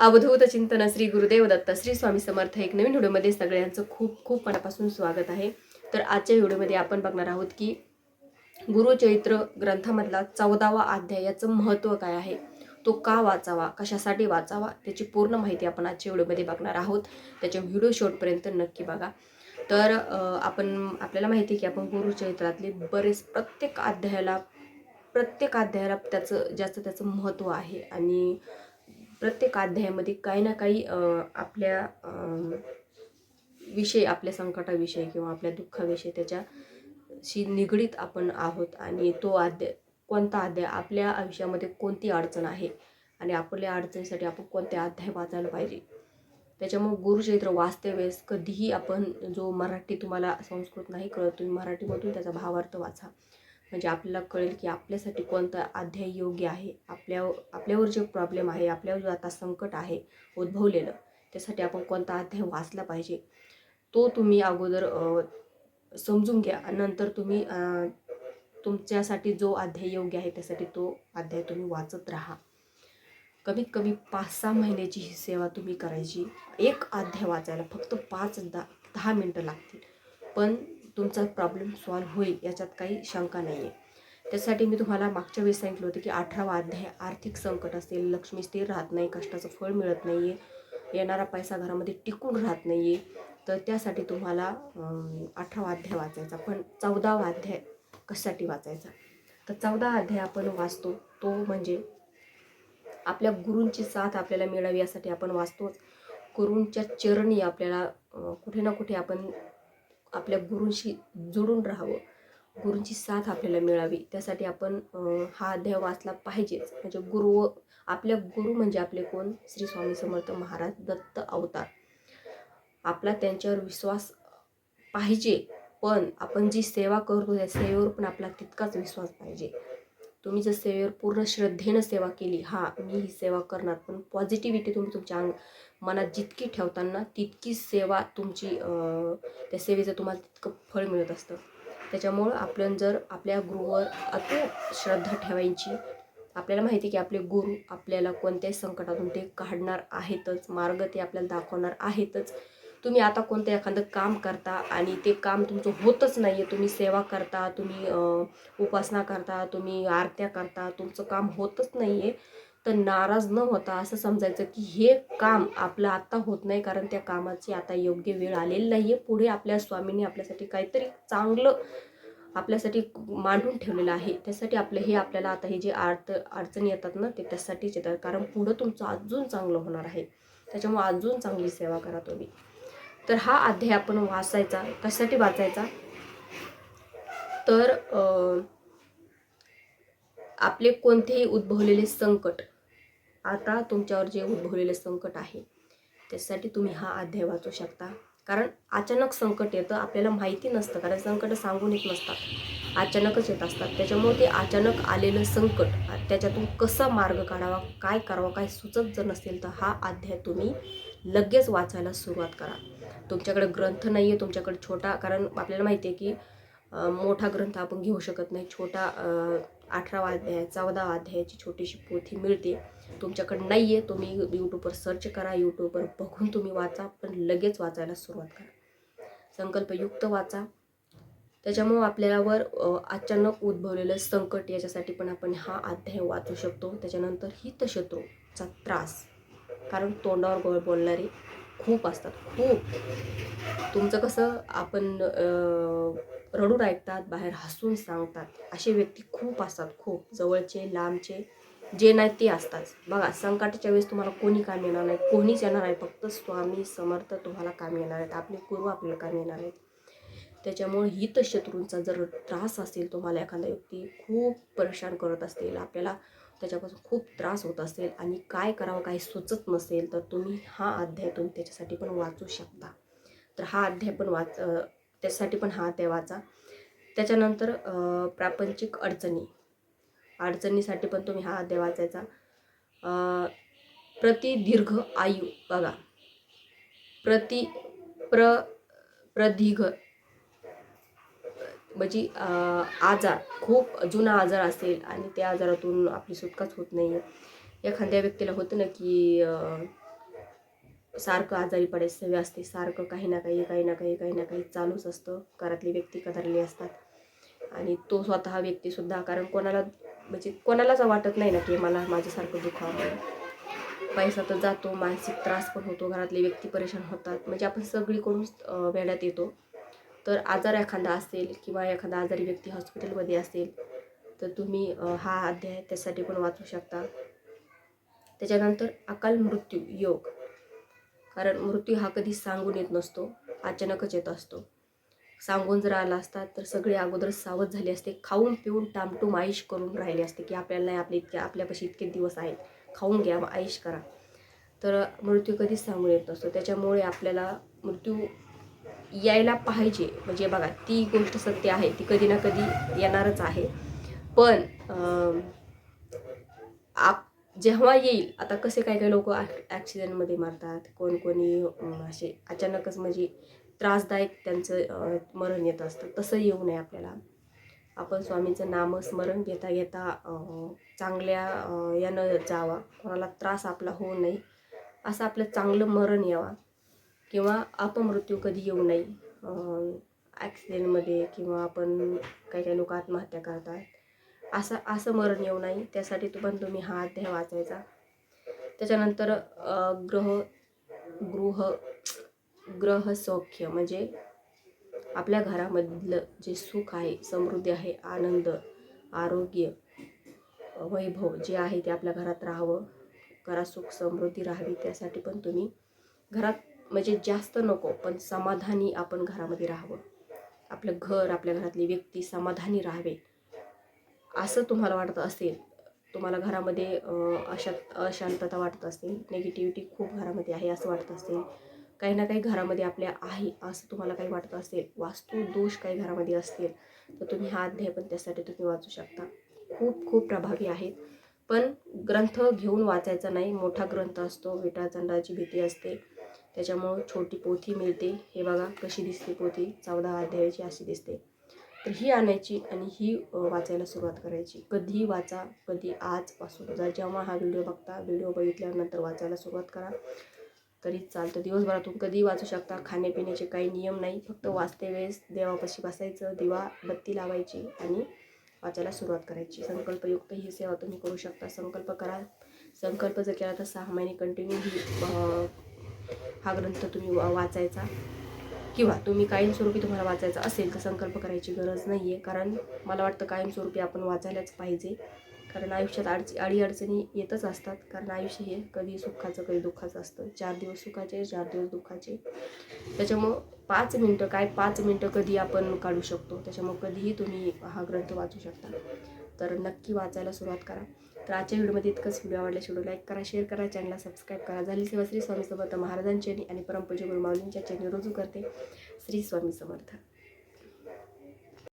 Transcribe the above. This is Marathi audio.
अवधूत चिंतन श्री गुरुदेव दत्त श्री स्वामी समर्थ एक नवीन व्हिडिओमध्ये सगळ्यांचं खूप खूप मनापासून स्वागत आहे. तर आजच्या व्हिडिओमध्ये आपण बघणार आहोत की गुरुचरित्र ग्रंथामधला चौदावा अध्याय याचं महत्त्व काय आहे? तो का वाचावा? कशासाठी वाचावा? त्याची पूर्ण माहिती आपण आजच्या व्हिडिओमध्ये बघणार आहोत. त्याच्या व्हिडिओ शॉर्टपर्यंत नक्की बघा. तर आपण आपल्याला माहिती आहे की आपण गुरुचरित्रातले बरेच प्रत्येक अध्यायाला प्रत्येक अध्यायाला त्याचं जास्त त्याचं महत्त्व आहे. आणि प्रत्येक अध्यायामध्ये काही ना काही आपल्या विषय आपल्या संकटाविषयी किंवा आपल्या दुःखाविषयी त्याच्याशी निगडीत आपण आहोत आणि तो अध्याय कोणता अध्याय आपल्या आयुष्यामध्ये कोणती अडचण आहे आणि आपल्या अडचणीसाठी आपण कोणते अध्याय वाचायला पाहिजे. त्याच्यामुळे गुरुचरित्र वाचते वेळेस कधीही आपण जो मराठी तुम्हाला संस्कृत नाही कळत तुम्ही मराठीमधून त्याचा भावार्थ वाचा. म्हणजे आपल्याला कळेल की आपल्यासाठी कोणता अध्याय योग्य आहे. आपल्या आपल्यावर जे प्रॉब्लेम आहे आपल्यावर जो आता संकट आहे उद्भवलेलं त्यासाठी आपण कोणता अध्याय वाचला पाहिजे? तो तुम्ही अगोदर समजून घ्या नंतर तुम्ही तुमच्यासाठी जो अध्याय योग्य आहे त्यासाठी तो अध्याय तुम्ही वाचत राहा. कमीत कमी पाच सहा महिन्याची ही सेवा तुम्ही करायची. एक अध्याय वाचायला फक्त पाच दहा दहा मिनटं लागतील. पण तुमचा प्रॉब्लेम सॉल्व्ह होईल याच्यात काही शंका नाही आहे त्यासाठी मी तुम्हाला मागच्या वेळेस सांगितलं होतं की अठरावा अध्याय आर्थिक संकट असेल लक्ष्मी स्थिर राहत नाही कष्टाचं फळ मिळत नाही आहे येणारा पैसा घरामध्ये टिकून राहत नाही आहे तर त्यासाठी तुम्हाला अठरावा अध्याय वाचायचा पण चौदावा अध्याय कशासाठी वाचायचा? तर चौदा अध्याय आपण वाचतो तो म्हणजे आपल्या गुरूंची साथ आपल्याला मिळावी यासाठी आपण वाचतोच. गुरूंच्या चरणी आपल्याला कुठे ना कुठे आपण आपल्या गुरूंशी जोडून राहावं. गुरूंची साथ आपल्याला मिळावी. त्यासाठी आपण हा अध्याय वाचला पाहिजेच. म्हणजे गुरु आपल्या गुरु म्हणजे आपले कोण? श्री स्वामी समर्थ महाराज दत्त अवतार. आपला त्यांच्यावर विश्वास पाहिजे. पण आपण जी सेवा करतो त्या सेवेवर पण आपला तितकाच विश्वास पाहिजे. तुम्ही जर सेवेवर पूर्ण श्रद्धेनं सेवा केली हा मी ही सेवा करणार. पण पॉझिटिव्हिटी तुम्ही तुमच्या अंग मनात जितकी ठेवताना तितकी सेवा तुमची त्या सेवेचं तुम्हाला तितकं फळ मिळत असतं. त्याच्यामुळं आपण जर आपल्या गुरुवर अति श्रद्धा ठेवायची आपल्याला माहिती आहे की आपले गुरु आपल्याला कोणत्याही संकटातून ते काढणार आहेतच मार्ग ते आपल्याला दाखवणार आहेतच. तुम्ही आता कोणतं एखादं काम करता आणि ते काम तुमचं होतच नाही आहे तुम्ही सेवा करता तुम्ही उपासना करता तुम्ही आरत्या करता तुमचं काम होतच नाही आहे तर नाराज न होता असं समजायचं की हे काम आपलं आता होत नाही कारण त्या कामाची आता योग्य वेळ आलेली नाही आहे पुढे आपल्या स्वामींनी आपल्यासाठी काहीतरी चांगलं आपल्यासाठी मांडून ठेवलेलं आहे. त्यासाठी आपलं हे आपल्याला आता हे जे अड अडचणी येतात ना ते त्यासाठीच येतात. कारण पुढं तुमचं अजून चांगलं होणार आहे. त्याच्यामुळे अजून चांगली सेवा करा तुम्ही. तर हा अध्याय आपण वाचायचा कशासाठी वाचायचा? तर आपले कोणतेही उद्भवलेले संकट आता तुमच्यावर जे उद्भवलेले संकट आहे त्यासाठी तुम्ही हा अध्याय वाचू शकता. कारण अचानक संकट येतं आपल्याला माहिती नसतं कारण संकट सांगून येत नसतात. अचानकच येत असतात. त्याच्यामुळे ते अचानक आलेलं संकट त्याच्यातून कसा मार्ग काढावा काय करावा काय सुचत जर नसेल तर हा अध्याय तुम्ही लगेच वाचायला सुरुवात करा. तुमच्याकडे ग्रंथ नाही आहे तुमच्याकडे छोटा कारण आपल्याला माहिती आहे की मोठा ग्रंथ आपण घेऊ शकत नाही. छोटा अठरा अध्याय चौदा अध्यायाची छोटीशी पोथी मिळते. तुमच्याकडे नाही आहे तुम्ही यूट्यूबवर सर्च करा यूट्यूबवर बघून तुम्ही वाचा पण लगेच वाचायला सुरुवात करा. संकल्पयुक्त वाचा. त्याच्यामुळं आपल्यावर अचानक उद्भवलेलं संकट याच्यासाठी पण आपण हा अध्याय वाचू शकतो. त्याच्यानंतर हितशत्रूचा त्रास. कारण तोंडावर गोळ बोलणारे खूप असतात. खूप. तुमचं कसं आपण रडून ऐकतात बाहेर हसून सांगतात. असे व्यक्ती खूप असतात खूप. जवळचे लांबचे जे नाही ते असतात. बघा संकटाच्या वेळेस तुम्हाला कोणी काम येणार नाही. कोणीच येणार आहे फक्त स्वामी समर्थ तुम्हाला काम येणार आहेत. आपले गुरु आपल्याला काम येणार आहेत. त्याच्यामुळे हितशत्रूंचा जर त्रास असेल तुम्हाला एखादा व्यक्ती खूप परेशान करत असेल आपल्याला त्याच्यापासून खूप त्रास होत असेल आणि काय करावं काही सुचत नसेल तर तुम्ही हा अध्याय तुम्ही त्याच्यासाठी पण वाचू शकता. तर हा अध्याय पण वाच त्यासाठी पण हा देवाचा त्याच्यानंतर प्रापंचिक अडचणी. अडचणीसाठी पण तुम्ही हा देवाचा प्रतिदीर्घ प्रति दीर्घ आयु बघा. प्रति प्र प्रदीर्घ. म्हणजे आजार. खूप जुना आजार असेल आणि त्या आजारातून आपली सुटकाच होत नाही आहे एखाद्या व्यक्तीला होतं ना की सारखं आजारी पडायची सवय असते. सारखं काही ना काही काही ना काही काही ना काही चालूच असतं. घरातली व्यक्ती कदरली असतात. आणि तो स्वतः व्यक्तीसुद्धा कारण कोणाला म्हणजे कोणालाच वाटत नाही ना की मला माझ्यासारखं दुखावं पैसा तर जातो मानसिक त्रास पण होतो घरातली व्यक्ती परेशान होतात. म्हणजे आपण सगळीकडून वेड्यात येतो. तर आजार एखादा असेल किंवा एखादा आजारी व्यक्ती हॉस्पिटलमध्ये असेल तर तुम्ही हा अध्याय त्यासाठी पण वाचू शकता. त्याच्यानंतर अकाल मृत्यू योग कारण मृत्यू हा कधी सांगून येत नसतो अचानकच येत असतो. सांगून जर आला असता तर सगळे अगोदर सावध झाले असते. खाऊन पिऊन टामटूम आईश करून राहिले असते की आपल्याला आपले इतके आपल्यापाशी इतके दिवस आहेत. खाऊन घ्या आईश करा. तर मृत्यू कधीच सांगून येत नसतो. त्याच्यामुळे आपल्याला मृत्यू यायला पाहिजे. म्हणजे बघा ती गोष्ट सत्य आहे. ती कधी ना कधी येणारच आहे. पण आप जेव्हा येईल आता कसे काही काही लोक ॲक्सिडेंटमध्ये मारतात कोण कोणी असे अचानकच म्हणजे त्रासदायक त्यांचं मरण येत असतं. तसं येऊ नये आपल्याला. आपण स्वामींचं नामस्मरण घेता घेता चांगल्या यानं जावा. कोणाला त्रास आपला होऊ नये. असं आपलं चांगलं मरण यावा. किंवा अपमृत्यू कधी येऊ नये. ॲक्सिडेंटमध्ये किंवा आपण काही काही लोक आत्महत्या करतात. असं असं मरण येऊ नाही त्यासाठी तू पण तुम्ही हा अध्याय वाचायचा. त्याच्यानंतर ग्रह गृह ग्रहसौख्य म्हणजे आपल्या घरामधलं जे सुख आहे समृद्धी आहे आनंद आरोग्य वैभव जे आहे ते आपल्या घरात राहावं. घरात सुख समृद्धी राहावी. त्यासाठी पण तुम्ही घरात म्हणजे जास्त नको पण समाधानी आपण घरामध्ये राहावं. आपलं घर आपल्या घरातली व्यक्ती समाधानी राहावे. असं तुम्हाला वाटत असेल तुम्हाला घरामध्ये अशा अशांतता वाटत असेल निगेटिव्हिटी खूप घरामध्ये आहे असं वाटत असेल काही ना काही घरामध्ये आपल्या आहे असं तुम्हाला काही वाटत असेल वास्तू दोष काही घरामध्ये असतील तर तुम्ही हा अध्याय पण त्यासाठी तुम्ही वाचू शकता. खूप खूप प्रभावी आहेत. पण ग्रंथ घेऊन वाचायचा नाही मोठा ग्रंथ असतो विटाचंडाची भीती असते त्याच्यामुळं छोटी पोथी मिळते. हे बघा कशी दिसते पोथी चौदा अध्यायाची अशी दिसते. तर ही आणायची आणि ही वाचायला सुरुवात करायची. कधी वाचा कधी आजपासून. जर जेव्हा हा व्हिडिओ बघता व्हिडिओ बघितल्यानंतर वाचायला सुरुवात करा. तरी चालतं. दिवसभरातून कधी वाचू शकता. खाण्यापिण्याचे काही नियम नाही. फक्त वाचते वेळेस देवापाशी बसायचं दिवा बत्ती लावायची आणि वाचायला सुरुवात करायची. संकल्पयुक्त ही सेवा तुम्ही करू शकता. संकल्प करा. संकल्प जर केला तर सहा महिने कंटिन्यू ही हा ग्रंथ तुम्ही वा- वाचायचा. किंवा तुम्ही कायमस्वरूपी तुम्हाला वाचायचा असेल तर संकल्प करायची गरज नाही आहे कारण मला वाटतं कायमस्वरूपी आपण वाचायलाच पाहिजे. कारण आयुष्यात अडची अडीअडचणी येतच असतात. कारण आयुष्य हे कधी सुखाचं कधी दुःखाचं असतं. चार दिवस सुखाचे चार दिवस दुःखाचे. त्याच्यामुळं पाच मिनटं काय पाच मिनटं कधी आपण काढू शकतो? त्याच्यामुळं कधीही तुम्ही हा ग्रंथ वाचू शकता. तर नक्की वाचायला सुरुवात करा. तर आजच्या व्हिडिओमध्ये इतकंच. व्हिडिओ आवडल्यास व्हिडिओ लाईक करा शेअर करा चॅनलला सबस्क्राईब करा. झाली सेवा श्री स्वामी समर्थ महाराजांची आणि परमपूज्य गुरुमाऊलींच्या चॅनल रुजू करते. श्री स्वामी समर्थ.